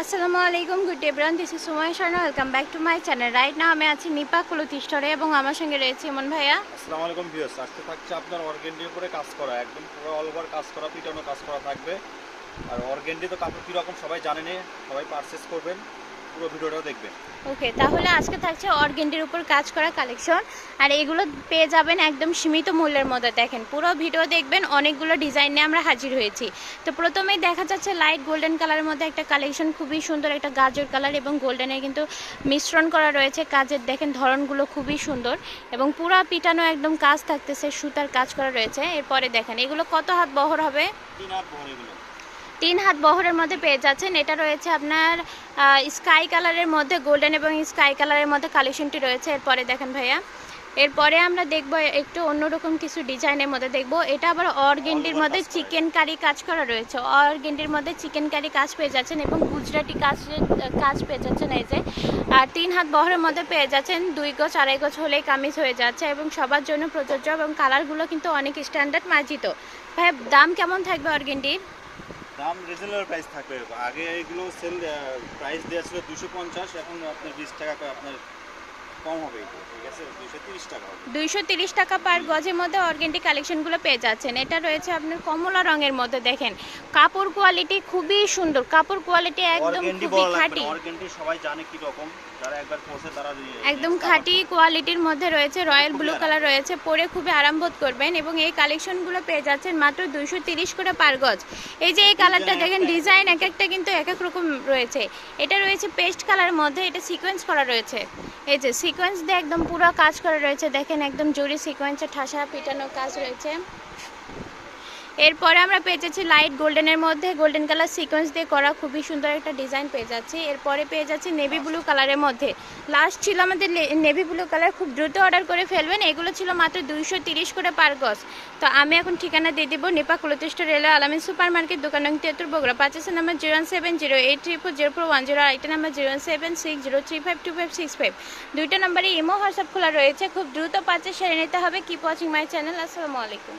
আসসালামু আলাইকুম good day bran this is Sumoy Sharma welcome back to my channel right না আমি আছি নিপা কুলতি স্টোরে এবং আমার সঙ্গে রয়েছে ইমন ভাইয়া। আসসালামু আলাইকুম ভিউয়ার্স আজকে থাকছে আপনার অর্গেন্ডির উপরে কাজ করা। একদম পুরো অল ওভার কাজ করা, পিটানো কাজ করা থাকবে। আর অর্গেন্ডি তো কাপড় কীরকম সবাই জানেন, সবাই পারচেস করবেন। পুরো ভিডিওটাও দেখবেন। ওকে তাহলে আজকে থাকছে অর্গেন্ডির উপর কাজ করা কালেকশন। আর এগুলো পেয়ে যাবেন একদম সীমিত মূল্যের মধ্যে। দেখেন পুরো ভিডিও দেখবেন অনেকগুলো ডিজাইন নিয়ে আমরা হাজির হয়েছি। তো প্রথমেই দেখা যাচ্ছে লাইট গোল্ডেন কালারের মধ্যে একটা কালেকশন খুবই সুন্দর একটা গাজর কালার এবং গোল্ডেনের কিন্তু মিশ্রণ করা রয়েছে কাজের। দেখেন ধরনগুলো খুবই সুন্দর এবং পুরো পিটানো একদম কাজ থাকতেছে সুতার কাজ করা রয়েছে। এরপরে দেখেন এগুলো কত হাত বহর হবে? তিন হাত বহর এগুলো। তিন হাত বহরের মধ্যে পেয়ে যাচ্ছেন। এটা রয়েছে আপনার স্কাই কালারের মধ্যে গোল্ডেন এবং স্কাই কালারের মধ্যে কালেকশনটি রয়েছে। এরপরে দেখেন ভাইয়া, এরপরে আমরা দেখব একটু অন্যরকম কিছু ডিজাইনের মধ্যে দেখব। এটা আবার অর্গেন্ডির মধ্যে চিকেন কারি কাজ করা রয়েছে। অর্গেন্ডির মধ্যে চিকেন কারি কাজ পেয়ে যাচ্ছেন এবং গুজরাটি কাজ কাজ পেয়ে যাচ্ছেন এই যে। আর তিন হাত বহরের মধ্যে পেয়ে যাচ্ছেন, দুই গোছ আড়াই গোছ হলেই কামিজ হয়ে যাচ্ছে এবং সবার জন্য প্রযোজ্য এবং কালারগুলো কিন্তু অনেক স্ট্যান্ডার্ড মার্জিত। ভাই দাম কেমন থাকবে অর্গেন্ডির? দাম রিজনেবল প্রাইস থাকবে আগে এগুলো সেল প্রাইস দেওয়া ছিল দুশো পঞ্চাশ, এখন আপনার বিশ টাকা করে আপনার কম হবে একটু, ঠিক আছে? দুশো তিরিশ টাকা হবে। দুইশো তিরিশ টাকা পার গজের মধ্যে অর্গেন্টি কালেকশনগুলো পেয়ে যাচ্ছেন। এটা রয়েছে আপনার কমলা রঙের মধ্যে দেখেন। কাপড় কোয়ালিটি খুবই সুন্দর। কাপড় কোয়ালিটি একদম খুবই খাঁটি। অর্গেন্ডি সবাই জানে কি রকম। যারা একবার পরছে তারা একদম খাঁটি কোয়ালিটির মধ্যে রয়েছে রয়্যাল ব্লু কালার রয়েছে। পরে খুবই আরাম বোধ করবেন এবং এই কালেকশনগুলো পেয়ে যাচ্ছেন মাত্র দুইশো তিরিশ করে পার গজ। এই যে এই কালারটা দেখেন ডিজাইন এক একটা কিন্তু এক এক রকম রয়েছে। এটা রয়েছে পেস্ট কালারের মধ্যে এটা সিকোয়েন্স করা রয়েছে। এই যে সিকোয়েন্স দিয়ে একদম পুরো কাজ করা রয়েছে। দেখেন একদম জরি সিকোয়েন্সে ঠাসা পিটানো কাজ রয়েছে। এরপরে আমরা পেয়ে যাচ্ছি লাইট গোল্ডেনের মধ্যে। গোল্ডেন কালার সিকোয়েন্স দিয়ে করা খুবই সুন্দর একটা ডিজাইন পেয়ে যাচ্ছি। এরপরে পেয়ে যাচ্ছি নেভি ব্লু কালারের মধ্যে। লাস্ট ছিল আমাদের নেভি ব্লু কালার খুব দ্রুত অর্ডার করে ফেলবেন। এগুলো ছিল মাত্র দুইশো তিরিশ করে পার গজ। তো আমি এখন ঠিকানা দিয়ে দিব নেপা কুলতিষ্ঠ রেলওয়ে আলামিন সুপার মার্কেট দোকান নং তিয়াত্তর, বগুড়া। পাঁচের number zero one seven zero eight three four zero four one zero আরেকটা number zero one seven six zero three five two five six five দুইটা নাম্বারে ইমো হোয়াটসঅ্যাপ খোলা রয়েছে। খুব দ্রুত পাঁচে সেরে নিতে হবে। কিপ ওয়াচিং মাই চ্যানেল আসসালামু আলাইকুম।